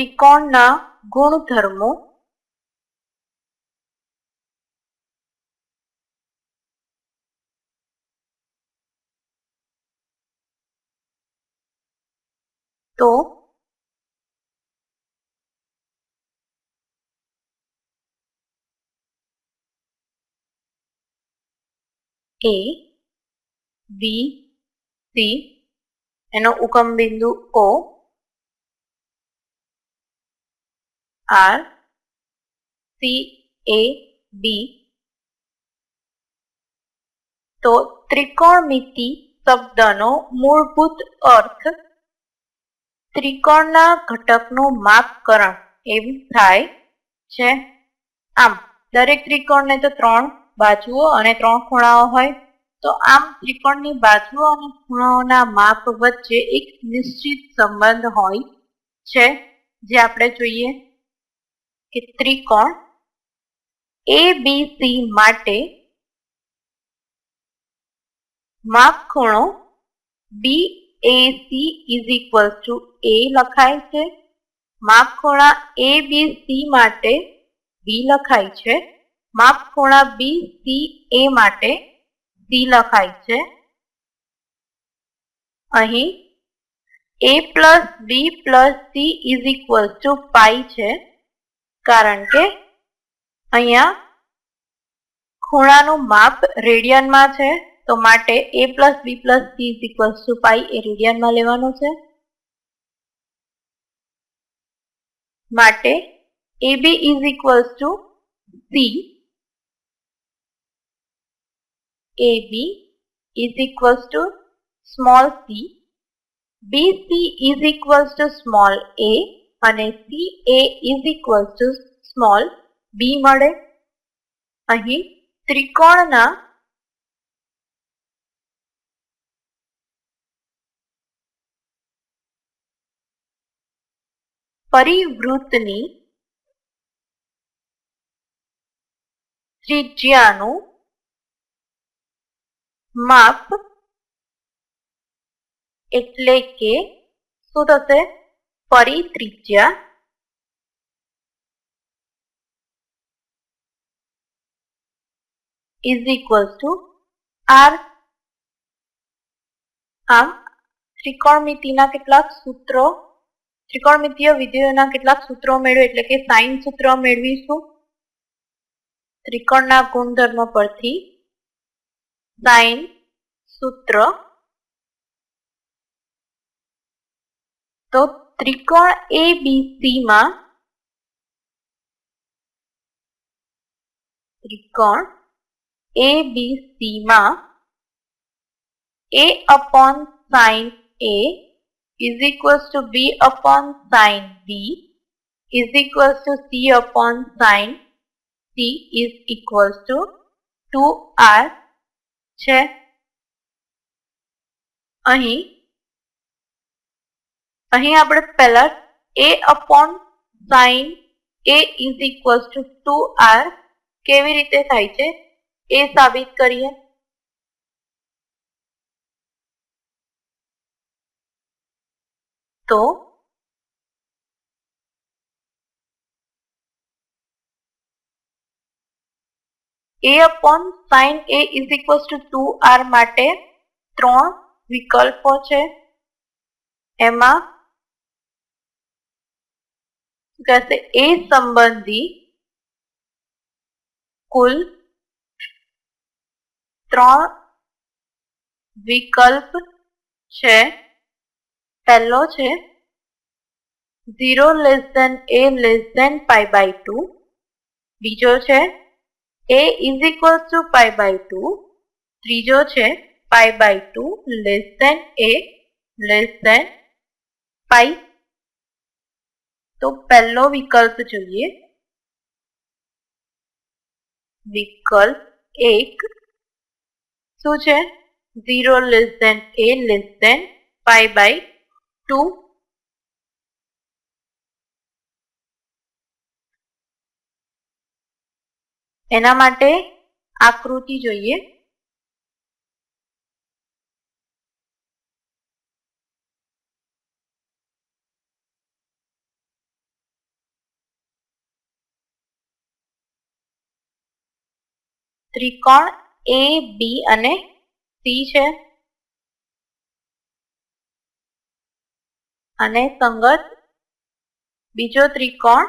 ત્રિકોણના ગુણધર્મો તો એ બી સી એનો ઉગમ બિંદુ ઓ આર સી એ બી તો ત્રિકોણમિતિ શબ્દનો મૂળભૂત અર્થ ત્રિકોણના ઘટકનું માપકરણ એવી થાય છે. આમ, દરેક ત્રિકોણને તો ત્રણ બાજુઓ અને ત્રણ ખૂણાઓ હોય. તો આમ ત્રિકોણની બાજુઓ અને ખૂણાઓના માપ વચ્ચે એક નિશ્ચિત સંબંધ હોય છે. જે આપણે જોઈએ કે ત્રિકોણ એ બી સી માટે માપ ખૂણો B A C is equal to A લખાય છે. માપ ખૂણા એ બી સી માટે બી લખાય છે. માપ ખૂણા બી સી એ માટે સી લખાય છે. અહીં A plus B plus C is equal to pi છે. કારણ કે અહીંયા ખૂણાનું માપ રેડિયનમાં છે, તો માટે A plus B plus C is equal to pi A રેડિયનમાં લેવાનું છે. માટે A B is equal to C A B is equal to small C B C is equal to small A અને A is equal to small B મળે. અહીં ત્રિકોણના પરિવૃતની ત્રિજ્યાનું માપ એટલે કે શું થશે? પરિત્રિજ્યા. Is equal to r. આમ, ત્રિકોણમિતિના કેટલાક સૂત્રો, ત્રિકોણમિતિય વિધેયોના કેટલાક સૂત્રો મેળવે એટલે કે સાઇન સૂત્ર મેળવીશું. ત્રિકોણના ગુણધર્મ પરથી સાઇન સૂત્ર. તો ત્રિકોણ એ બી માં ત્રિકોણ એ બી માં A upon sine A is equals to b upon sin b is equals to c upon sin c is equals to 2r છે અહીં અહીં આપણે પહેલા a upon sin a is equals to 2r કેવી રીતે થાય છે? એ સાબિત કરીએ. તો A upon sine A is equals to two R માટે ત્રણ વિકલ્પો છે. એમાં કહેશે એ સંબંધી કુલ ત્રણ વિકલ્પ છે પહેલો છે zero less than a less than pi by two બીજો છે A is equal to pi by two ત્રીજો છે pi by two less than A less than pi તો પહેલો વિકલ્પ જોઈએ. વિકલ્પ એક, શું છે? Zero less than a less than pi by two એના માટે આકૃતિ જોઈએ. ત્રિકોણ એ બી અને સી છે. અને સંગત બીજો ત્રિકોણ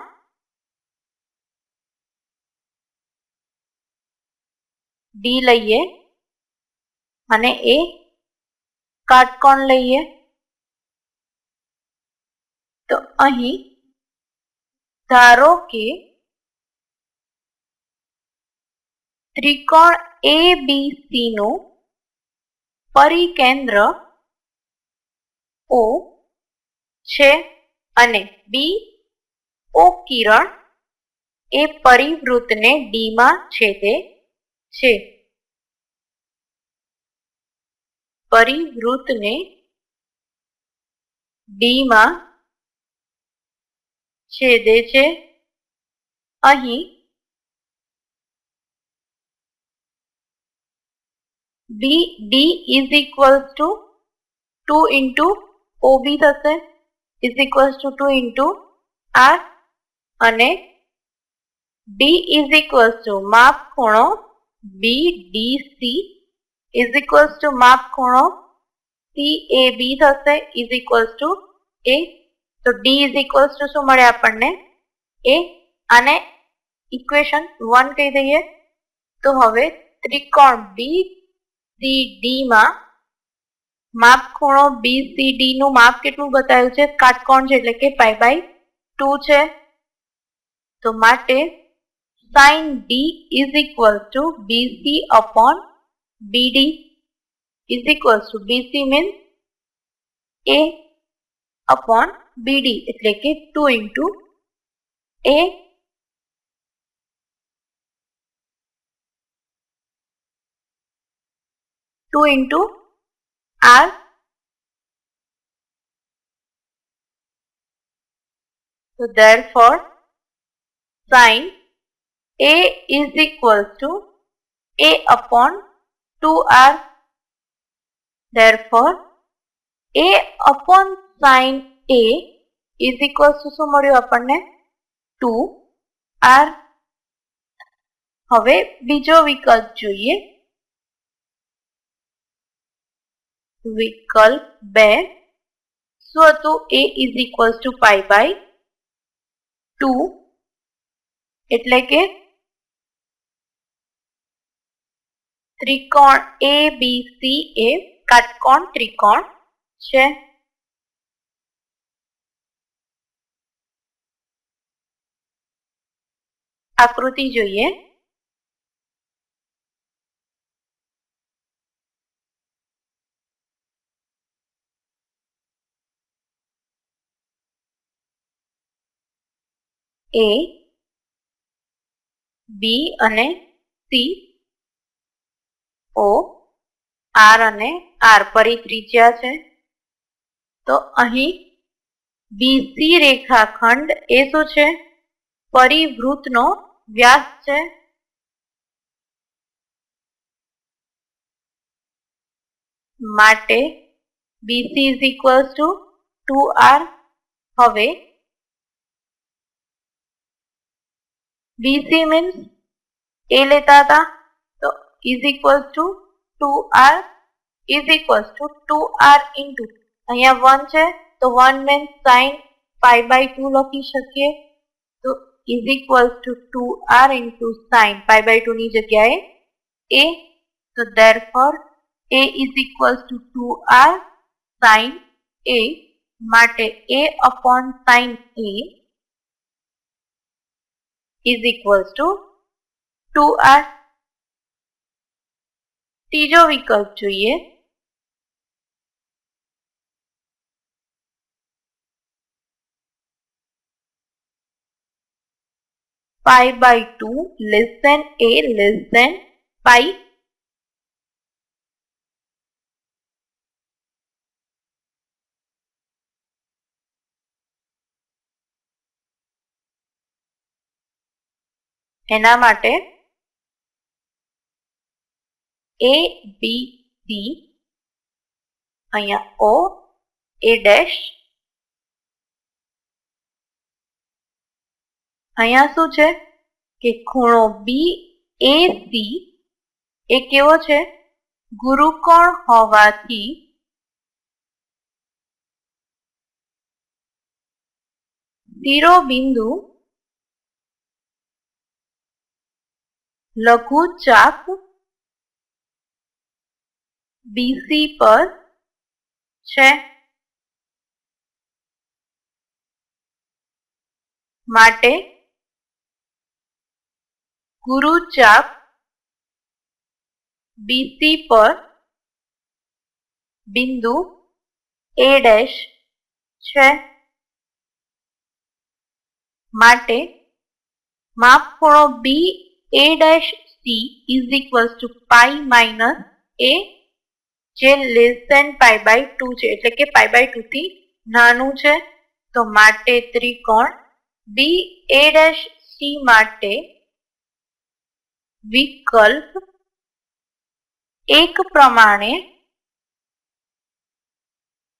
ડી લઈએ અને એ કાટકોણ લઈએ. તો અહીં ધારો કે ત્રિકોણ એ બી સી નું પરિકેન્દ્ર ઓ છે અને બી ઓ કિરણ એ પરિવૃતને ડીમાં છેદે છે પરિવૃતને ડીમાં છેદે છે. અહીં B D is equals to two OB થશે. Is equals to two into R અને D ઇઝ ઇક્વલ્સ ટુ માપ ખૂણો સી ઇઝ ઇક્વલ્સ ટુ માપ ખૂણો બી થશે. ઇઝ ઇક્વલ્સ ટુ એ તો ડી is ઇક્વલ્સ ટુ શું મળે આપણને? એ આને ઇક્વેશન વન કહી દઈએ. તો હવે ત્રિકોણ બી સી ડીમાં માપ ખૂણો બી સી ડીનું માપ કેટલું બતાવ્યું છે? કાટકોણ છે એટલે કે પાઈ બાય ટુ છે. તો માટે sine D is equal to BC upon BD is equal to BC means A upon BD એટલે કે two into A Two into R So therefore sin A is equal to A upon 2R. Therefore A upon sin A is equal to શું મળ્યું આપણને 2R. હવે બીજો વિકલ્પ જોઈએ વિકલ્પ બે શું હતું A is equals to pi by two એટલે કે ત્રિકોણ એ બી સી એ કાટકોણ ત્રિકોણ છે આકૃતિ જોઈએ એ બી અને સી ઓ આર અને આર પરિત્રિજ્યા છે. તો અહીં બીસી રેખાખંડ એ શું છે? પરિવૃતનો વ્યાસ છે. માટે BC is equals to two R હવે BC means A લેતા હતા તો is equals to 2R is equals to 2R into અહીંયા 1 છે તો 1 means sin pi by 2 લખી શકીએ તો is equals to 2R into sin pi by 2 ની જગ્યાએ A તો therefore A is equals to 2R sin A માટે A upon sin A is equals to 2r ત્રીજો વિકલ્પ જોઈએ pi by 2 less than a less than pi એના માટે A B C અહીંયા ઓ એ ડેશ અહીંયા શું છે? કે ખૂણો બી એ સી એ કેવો છે? ગુરુકોણ હોવાથી શિરોબિંદુ લઘુ ચાપ બીસી પર છે. માટે ગુરુચાપ બીસી પર બિંદુ એ ડેશ છે. માટે માપખૂણો B A dash C is equals to pi minus A જે less than pi by two છે. એટલે કે પાઈ બાય ટુ થી નાનું છે. તો માટે ત્રિકોણ બી એ ડેશ સી માટે વિકલ્પ એક પ્રમાણે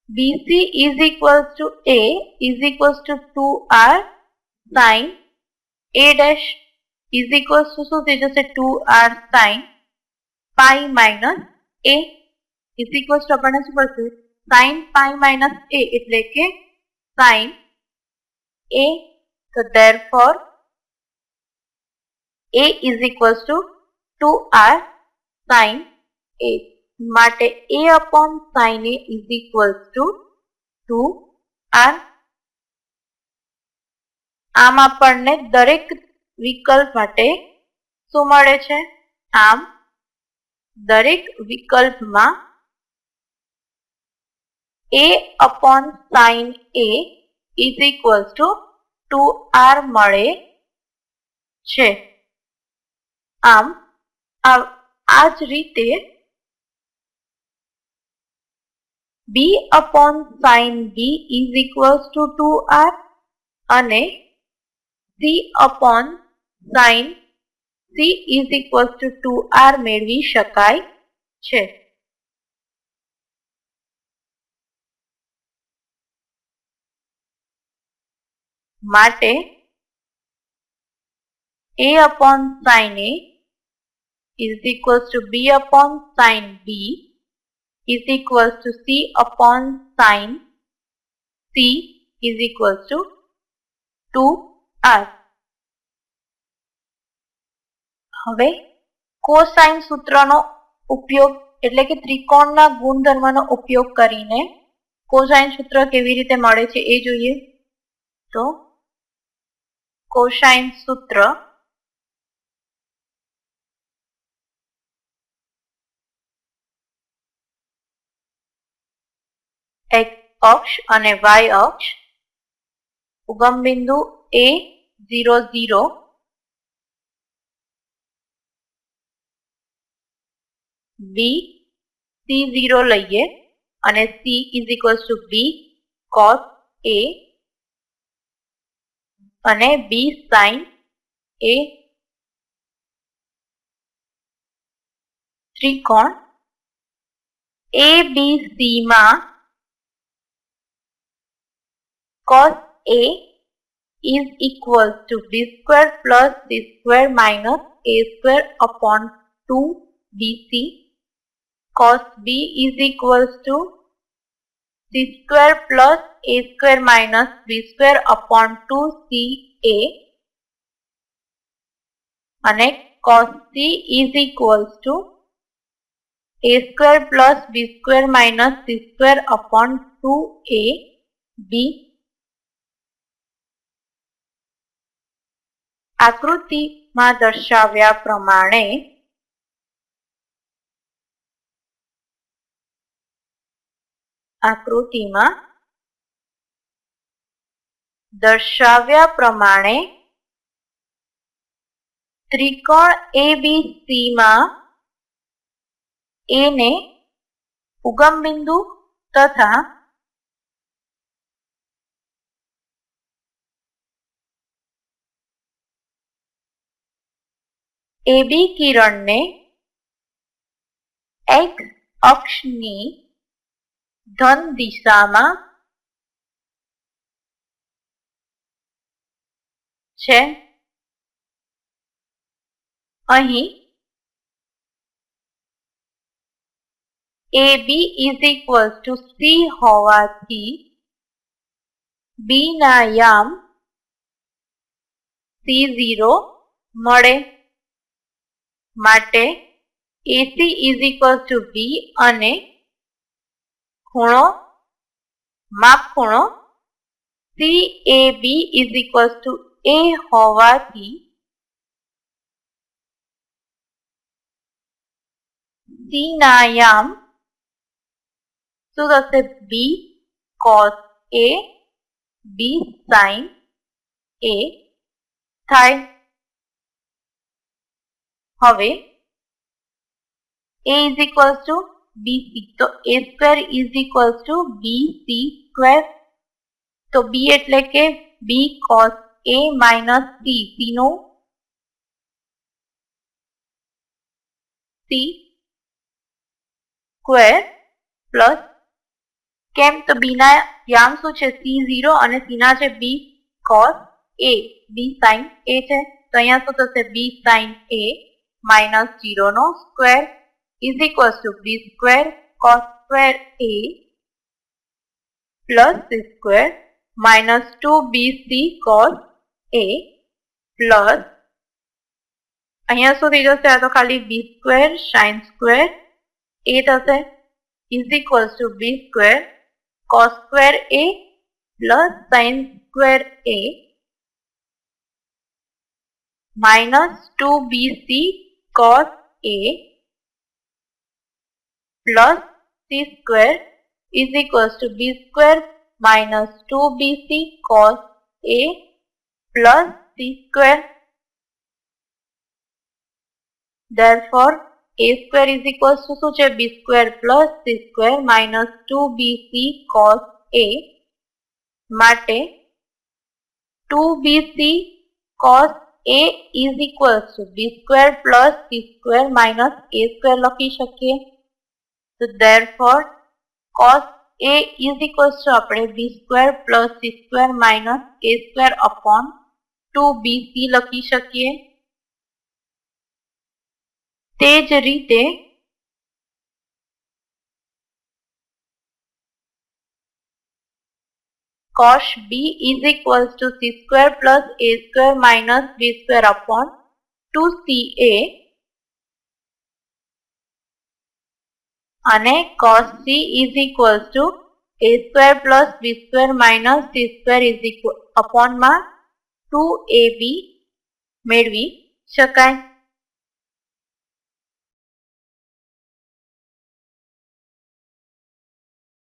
BC is equals to A is equals to 2R sin A dash is equals to શું થઈ જશે 2R sin pi minus A is equals to આપણને શું પડશે sin pi minus A એટલે કે sin A so therefore A is equals to 2R sin A માટે A upon sin A is equals to 2R આમ આપણને દરેક વિકલ્પ માટે શું મળે છે? આમ, દરેક વિકલ્પમાં A upon sine A is equals to two R મળે છે. આમ, આ જ રીતે B upon sine B is equals to two R અને C upon sine C is equals to two R મેળવી શકાય છે માટે a upon sin a is equals to b upon sin b is equals to c upon sin c is equals to 2r. હવે cosine સૂત્રનો ઉપયોગ એટલે કે ત્રિકોણના ગુણધર્મનો ઉપયોગ કરીને કોસાઇન સૂત્ર કેવી રીતે મળે છે એ જોઈએ. તો કોસાઇન સૂત્ર એક્સ અક્ષ અને વાય અક્ષ ઉગમ બિંદુ A zero zero B C zero લઈએ અને C is equals to B cos A અને બી સાઇન એ ત્રિકોણ એ બી સી માં cos A is equals to b square plus c square minus a square upon 2 bc. Cos B is equals to c square plus a square minus b square upon 2 ca અને cos C is equals to a square plus b square minus c square upon 2a b આકૃતિમાં દર્શાવ્યા પ્રમાણે આકૃતિમાં દર્શાવ્યા પ્રમાણે ત્રિકોણ ABC માં એને ઉગમ બિંદુ તથા એબી કિરણને એક્સ અક્ષની ધન દિશામાં છે. અહીં A B is equal to C હોવાથી બી ના યામ સી ઝીરો મળે. માટે AC is equal to B અને ખૂણો માપ ખૂણો C A B is equal to A હોવાથી સી ના યામ શું થશે બી cos A B sine A થાય હવે a is equals to bc તો a square is equals to bc square. તો b એટલે કે b cos a minus c. C નો c સ્ક્વેર પ્લસ કેમ? તો બીના યામ શું છે? સી ઝીરો અને સીના છે બી કોસ એ બી સાઇન એ છે. તો અહીંયા શું થશે? B sine A minus zero no square is equals to b square cos square a plus c square minus 2bc cos a plus અહીંયા શું થઈ જશે આ તો ખાલી b square sin square a થશે is equals to b square cos square a plus sin square a minus 2bc cos a plus c square is equals to b square minus 2bc cos a plus c square. Therefore, a square is equals to શું છે b square plus c square minus 2bc cos a માટે 2bc cos a is equals to b square plus c square minus a square લખી શકીએ So therefore cos A is equals to આપણે b square plus c square minus a square upon 2bc લખી શકીએ તે જ રીતે cos b is equals to c square plus a square minus b square upon 2ca અને cos c is equals to a square plus b square minus c square is equal upon માં 2ab મેળવી શકાય